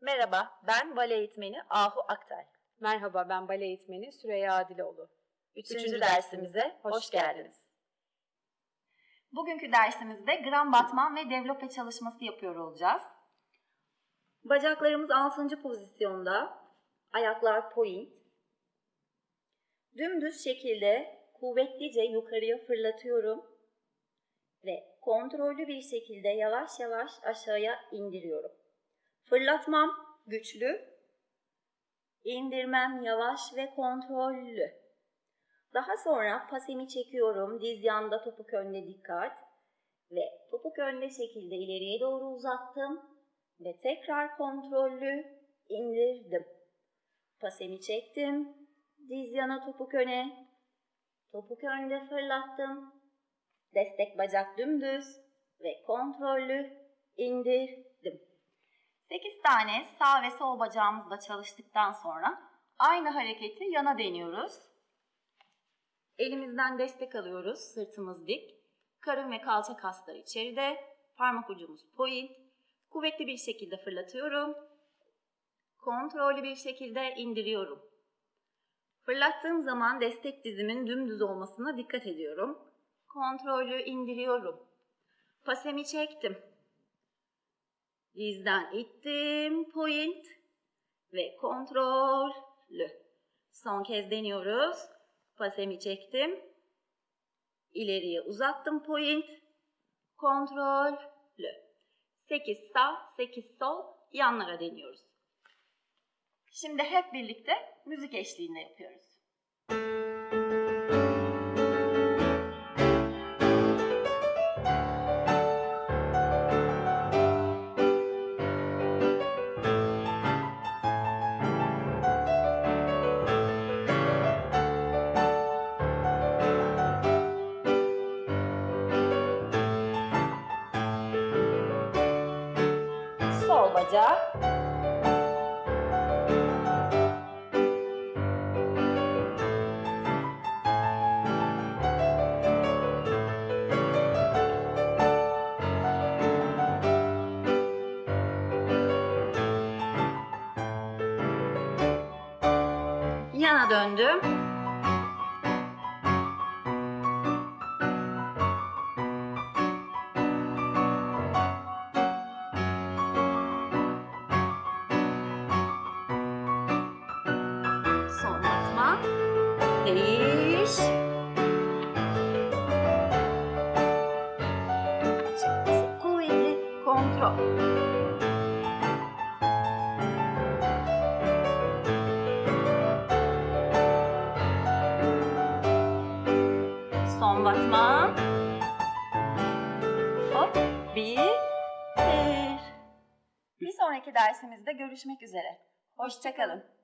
Merhaba, ben bale eğitmeni Ahu Aktay. Merhaba ben bale eğitmeni Süreyya Adiloğlu. Üçüncü dersimize hoş geldiniz. Bugünkü dersimizde gram batman ve devlope çalışması yapıyor olacağız. Bacaklarımız 6. pozisyonda, ayaklar point. Dümdüz şekilde kuvvetlice yukarıya fırlatıyorum ve kontrollü bir şekilde yavaş yavaş aşağıya indiriyorum. Fırlatmam güçlü, indirmem yavaş ve kontrollü. Daha sonra pasemi çekiyorum. Diz yanda topuk önde dikkat. Ve topuk önde şekilde ileriye doğru uzattım. Ve tekrar kontrollü indirdim. Pasemi çektim. Diz yana topuk öne. Topuk önde fırlattım. Destek bacak dümdüz. Ve kontrollü indirdim. 8 tane sağ ve sol bacağımızla çalıştıktan sonra aynı hareketi yana deniyoruz. Elimizden destek alıyoruz. Sırtımız dik. Karın ve kalça kasları içeride. Parmak ucumuz point. Kuvvetli bir şekilde fırlatıyorum. Kontrollü bir şekilde indiriyorum. Fırlattığım zaman destek dizimin dümdüz olmasına dikkat ediyorum. Kontrollü indiriyorum. Pasemi çektim. Dizden ittim. Point. Ve kontrollü. Son kez deniyoruz. Pasemi çektim. İleriye uzattım point. Kontrollü. 8 sağ, 8 sol yanlara deniyoruz. Şimdi hep birlikte müzik eşliğinde yapıyoruz. Sol bacak. Yana döndüm. Değiş. Çıkması kuvvetli. Kontrol. Son batma. Hop. Bir. Bir. Bir sonraki dersimizde görüşmek üzere. Hoşçakalın.